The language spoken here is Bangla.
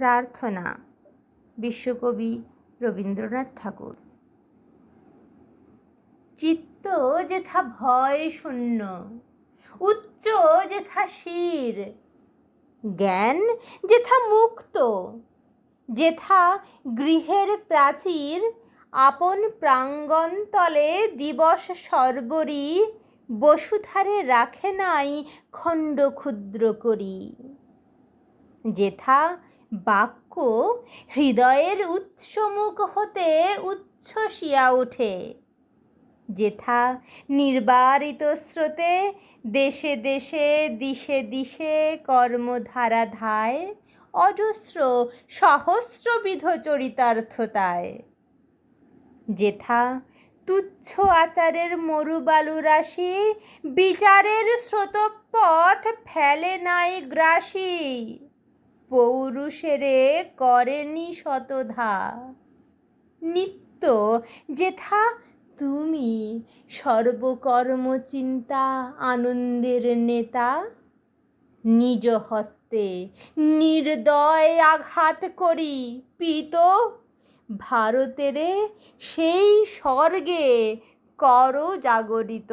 প্রার্থনা। বিশ্বকবি রবীন্দ্রনাথ ঠাকুর। চিত্ত যেথা ভয় শূন্য, উচ্চ যেথা শির, জ্ঞান যেথা মুক্ত, যেথা গৃহের প্রাচীর, আপন প্রাঙ্গণ তলে দিবস সর্বরি, বসুধারে রাখে নাই খণ্ড ক্ষুদ্র করি। যেথা বাক্য হৃদয়ের উৎসমুখ হতে উচ্ছ্বসিয়া ওঠে। যেথা নির্বারিত স্রোতে দেশে দেশে দিশে দিশে কর্মধারা ধায়, অজস্র সহস্রবিধ চরিতার্থতায়। যেথা তুচ্ছ আচারের মরুবালু রাশি বিচারের স্রোতপথ ফেলে নাই গ্রাসী। পৌরুষেরে করেনি শতধা। নিত্য যেথা তুমি সর্বকর্ম চিন্তা আনন্দের নেতা। নিজ হস্তে নির্দয় আঘাত করি পিত, ভারতেরে সেই স্বর্গে কর জাগরিত।